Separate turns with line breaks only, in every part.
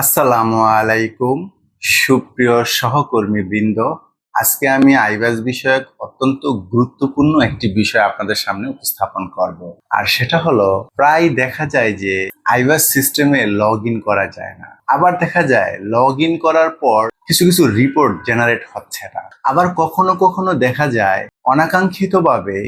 আসসালামু আলাইকুম, সুপ্রিয় সহকর্মী বৃন্দ আজকে আমি আইবাস বিষয়ক অত্যন্ত গুরুত্বপূর্ণ একটি বিষয় আপনাদের সামনে উপস্থাপন করব। আর সেটা হলো, প্রায় দেখা যায় যে আইবাস সিস্টেমে লগ করা যায় না। আবার দেখা যায় লগ করার পর কিছু কিছু রিপোর্ট জেনারেট হচ্ছে না। আবার কখনো কখনো দেখা যায়, অনাকাঙ্ক্ষিতভাবে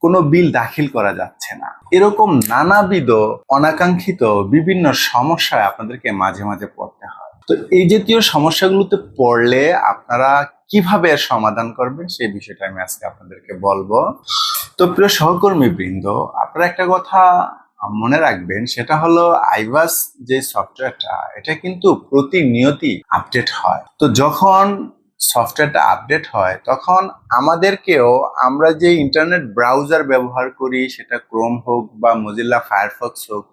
কোনো বিল দাখিল করা যাচ্ছে না। এরকম নানাবিধ অনাকাঙ্ক্ষিত বিভিন্ন সমস্যায় আপনাদেরকে মাঝে মাঝে পড়তে হয়। তো এই জাতীয় সমস্যাগুলোতে পড়লে আপনারা কীভাবে সমাধান করবেন সেই বিষয়টা আমি আজকে আপনাদেরকে বলব। তো প্রিয় সহকর্মী বৃন্দ আপনারা একটা কথা মনে রাখবেন, সেটা হলো আইভাস যে সফটওয়্যারটা, এটা কিন্তু প্রতিনিয়তই আপডেট হয়। তো যখন সফটওয়্যারটা আপডেট হয়, তখন আমাদেরকেও আমরা যে ইন্টারনেট ব্রাউজার ব্যবহার করি, সেটা ক্রোম হোক বা মজিল্লা ফায়ারফক্স হোক,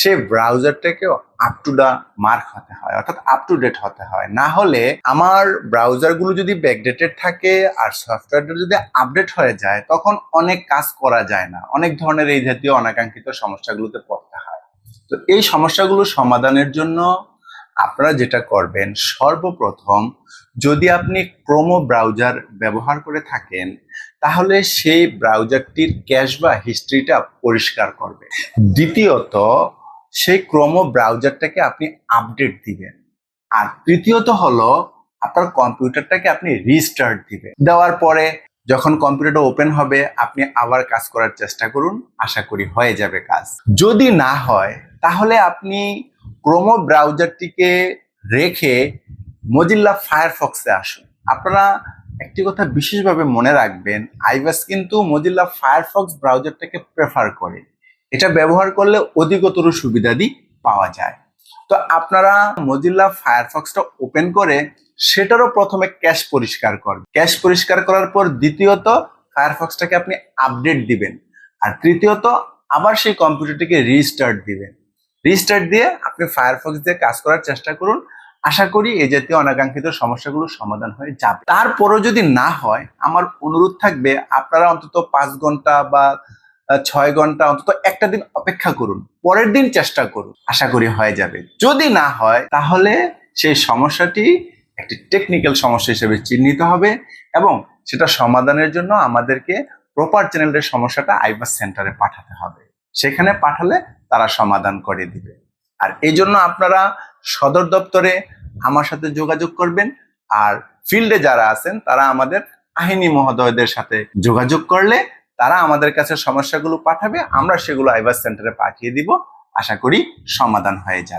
সে ব্রাউজারটাকেও আপ টু দা মার্ক হতে হয়, অর্থাৎ আপ টু ডেট হতে হয়। না হলে আমার ব্রাউজারগুলো যদি ব্যাকডেটেড থাকে আর সফটওয়্যারটা যদি আপডেট হয়ে যায়, তখন অনেক কাজ করা যায় না। অনেক ধরনের এই জাতীয় অনাকাঙ্ক্ষিত সমস্যাগুলোতে পড়তে হয়। তো এই সমস্যাগুলো সমাধানের জন্য আপনারা যেটা করবেন, সর্বপ্রথম যদি আপনি ক্রোমো ব্রাউজার ব্যবহার করে থাকেন, তাহলে সেই ব্রাউজারটির ক্যাশ বা হিস্ট্রিটা পরিষ্কার করবে। দ্বিতীয়ত, সেই ক্রোমো ব্রাউজারটাকে আপনি আপডেট দিবেন। আর তৃতীয়ত হলো, আপনার কম্পিউটারটাকে আপনি রিস্টার্ট দিবেন। দেওয়ার পরে, যখন কম্পিউটারটা ওপেন হবে, আপনি আবার কাজ করার চেষ্টা করুন। আশা করি হয়ে যাবে কাজ। যদি না হয়, তাহলে আপনি ক্রোমো ব্রাউজারটিকে রেখে মজিল্লা ফায়ারফক্সে আসুন। আপনারা একটি কথা বিশেষভাবে মনে রাখবেন আইভাস কিন্তু মজিল্লা ফায়ারফক্স ব্রাউজারটাকে প্রেফার করে। এটা ব্যবহার করলে অধিকতর সুবিধাদি পাওয়া যায়। তো আপনারা মজিল্লা ফায়ারফক্সটা ওপেন করে সেটারও প্রথমে ক্যাশ পরিষ্কার করবেন। ক্যাশ পরিষ্কার করার পর দ্বিতীয়ত ফায়ারফক্সটাকে আপনি আপডেট দিবেন। আর তৃতীয়ত আবার সেই কম্পিউটারটিকে রিস্টার্ট দিবেন। রিস্টার্ট দিয়ে আপনি ফায়ারফক্স দিয়ে কাজ করার চেষ্টা করুন। আশা করি এই জাতীয় অনাকাঙ্ক্ষিত সমস্যাগুলো সমাধান হয়ে যাবে। তারপরও যদি না হয়, আমার অনুরোধ থাকবে, আপনারা অন্তত পাঁচ ঘণ্টা বা ছয় ঘণ্টা অন্তত একটা দিন অপেক্ষা করুন। পরের দিন চেষ্টা করুন। আশা করি হয়ে যাবে। যদি না হয়, তাহলে সেই সমস্যাটি একটি টেকনিক্যাল সমস্যা হিসেবে চিহ্নিত হবে এবং সেটা সমাধানের জন্য আমাদেরকে প্রপার চ্যানেলের সমস্যাটা আইবাস সেন্টারে পাঠাতে হবে। সেখানে পাঠালে তারা সমাধান করে দিবে। আর এই জন্য আপনারা সদর দপ্তরে আমার সাথে যোগাযোগ করবেন, আর ফিল্ডে যারা আছেন তারা আমাদের আহিনী মহোদয়দের সাথে যোগাযোগ করলে তারা আমাদের কাছে সমস্যাগুলো পাঠাবে, আমরা সেগুলো আইবাস সেন্টারে পাঠিয়ে দিব। আশা করি সমাধান হয়ে যাবে।